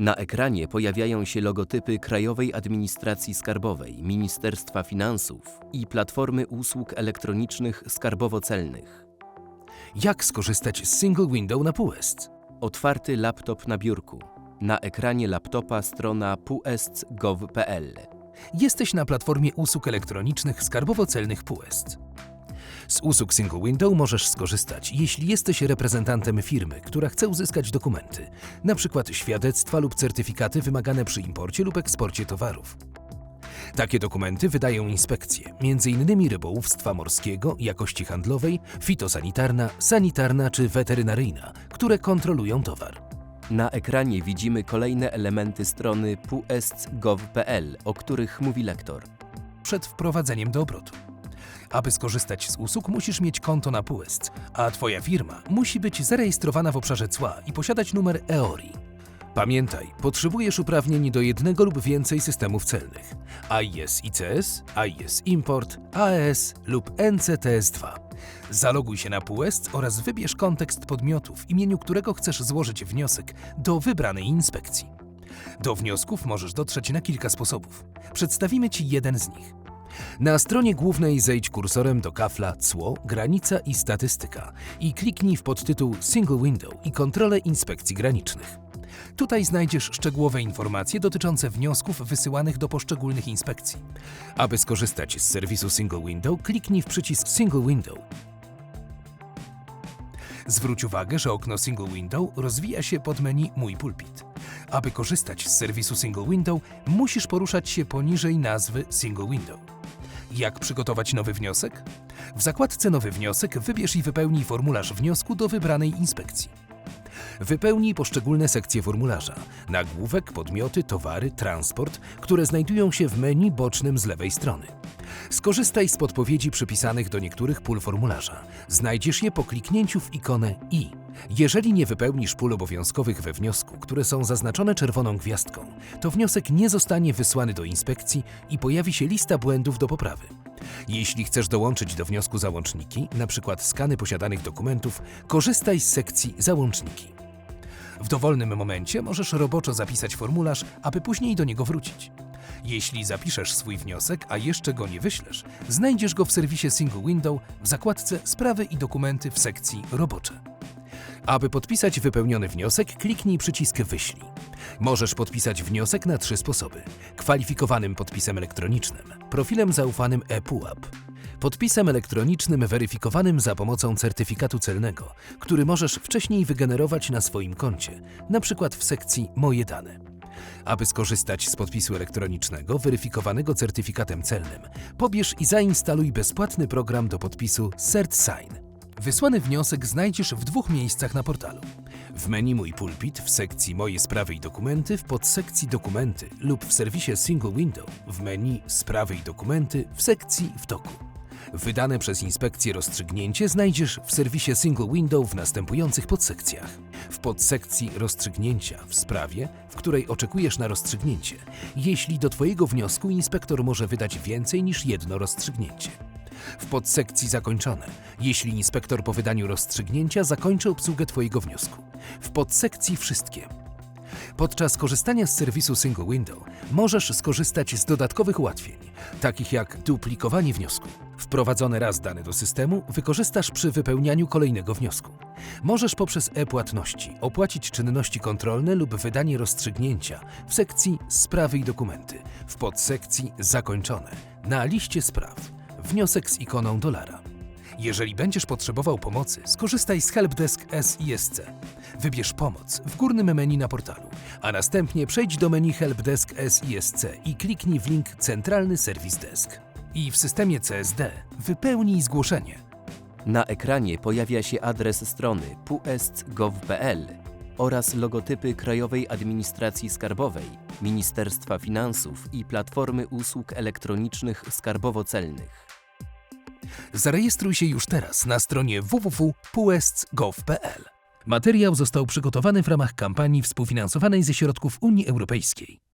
Na ekranie pojawiają się logotypy Krajowej Administracji Skarbowej, Ministerstwa Finansów i Platformy Usług Elektronicznych Skarbowo-Celnych. Jak skorzystać z Single Window na PUESC? Otwarty laptop na biurku. Na ekranie laptopa strona puesc.gov.pl. Jesteś na platformie usług elektronicznych skarbowo-celnych PUESC. Z usług Single Window możesz skorzystać, jeśli jesteś reprezentantem firmy, która chce uzyskać dokumenty, np. świadectwa lub certyfikaty wymagane przy imporcie lub eksporcie towarów. Takie dokumenty wydają inspekcje, m.in. rybołówstwa morskiego, jakości handlowej, fitosanitarna, sanitarna czy weterynaryjna, które kontrolują towar. Na ekranie widzimy kolejne elementy strony puesc.gov.pl, o których mówi lektor. przed wprowadzeniem do obrotu. Aby skorzystać z usług, musisz mieć konto na PUESC, a Twoja firma musi być zarejestrowana w obszarze cła i posiadać numer EORI. Pamiętaj, potrzebujesz uprawnień do jednego lub więcej systemów celnych AIS ICS, AIS Import, AES lub NCTS2. Zaloguj się na PUESC oraz wybierz kontekst podmiotu, w imieniu którego chcesz złożyć wniosek do wybranej inspekcji. Do wniosków możesz dotrzeć na kilka sposobów. Przedstawimy Ci jeden z nich. Na stronie głównej zejdź kursorem do kafla Cło, granica i statystyka i kliknij w podtytuł Single Window i kontrolę inspekcji granicznych. Tutaj znajdziesz szczegółowe informacje dotyczące wniosków wysyłanych do poszczególnych inspekcji. Aby skorzystać z serwisu Single Window, kliknij w przycisk Single Window. Zwróć uwagę, że okno Single Window rozwija się pod menu Mój pulpit. Aby korzystać z serwisu Single Window, musisz poruszać się poniżej nazwy Single Window. Jak przygotować nowy wniosek? W zakładce Nowy wniosek wybierz i wypełnij formularz wniosku do wybranej inspekcji. Wypełnij poszczególne sekcje formularza: nagłówek, podmioty, towary, transport, które znajdują się w menu bocznym z lewej strony. Skorzystaj z podpowiedzi przypisanych do niektórych pól formularza. Znajdziesz je po kliknięciu w ikonę i. Jeżeli nie wypełnisz pól obowiązkowych we wniosku, które są zaznaczone czerwoną gwiazdką, to wniosek nie zostanie wysłany do inspekcji i pojawi się lista błędów do poprawy. Jeśli chcesz dołączyć do wniosku załączniki, np. skany posiadanych dokumentów, korzystaj z sekcji Załączniki. W dowolnym momencie możesz roboczo zapisać formularz, aby później do niego wrócić. Jeśli zapiszesz swój wniosek, a jeszcze go nie wyślesz, znajdziesz go w serwisie Single Window w zakładce Sprawy i dokumenty w sekcji Robocze. Aby podpisać wypełniony wniosek, kliknij przycisk Wyślij. Możesz podpisać wniosek na trzy sposoby: kwalifikowanym podpisem elektronicznym, profilem zaufanym ePUAP, podpisem elektronicznym weryfikowanym za pomocą certyfikatu celnego, który możesz wcześniej wygenerować na swoim koncie, np. w sekcji Moje dane. Aby skorzystać z podpisu elektronicznego weryfikowanego certyfikatem celnym, pobierz i zainstaluj bezpłatny program do podpisu CertSign. Wysłany wniosek znajdziesz w dwóch miejscach na portalu. W menu Mój pulpit w sekcji Moje sprawy i dokumenty w podsekcji Dokumenty lub w serwisie Single Window w menu Sprawy i dokumenty w sekcji W toku. Wydane przez inspekcję rozstrzygnięcie znajdziesz w serwisie Single Window w następujących podsekcjach. W podsekcji rozstrzygnięcia w sprawie, w której oczekujesz na rozstrzygnięcie, jeśli do Twojego wniosku inspektor może wydać więcej niż jedno rozstrzygnięcie. W podsekcji zakończone, jeśli inspektor po wydaniu rozstrzygnięcia zakończy obsługę Twojego wniosku. W podsekcji wszystkie, Podczas korzystania z serwisu Single Window możesz skorzystać z dodatkowych ułatwień, takich jak duplikowanie wniosku. Wprowadzone raz dane do systemu wykorzystasz przy wypełnianiu kolejnego wniosku. Możesz poprzez e-płatności opłacić czynności kontrolne lub wydanie rozstrzygnięcia w sekcji Sprawy i dokumenty, w podsekcji Zakończone, na liście spraw, wniosek z ikoną dolara. Jeżeli będziesz potrzebował pomocy, skorzystaj z Helpdesk SISC. Wybierz pomoc w górnym menu na portalu, a następnie przejdź do menu Helpdesk SISC i kliknij w link Centralny Serwis Desk. I w systemie CSD wypełnij zgłoszenie. Na ekranie pojawia się adres strony puesc.gov.pl oraz logotypy Krajowej Administracji Skarbowej, Ministerstwa Finansów i Platformy Usług Elektronicznych Skarbowo-Celnych. Zarejestruj się już teraz na stronie www.puesc.gov.pl. Materiał został przygotowany w ramach kampanii współfinansowanej ze środków Unii Europejskiej.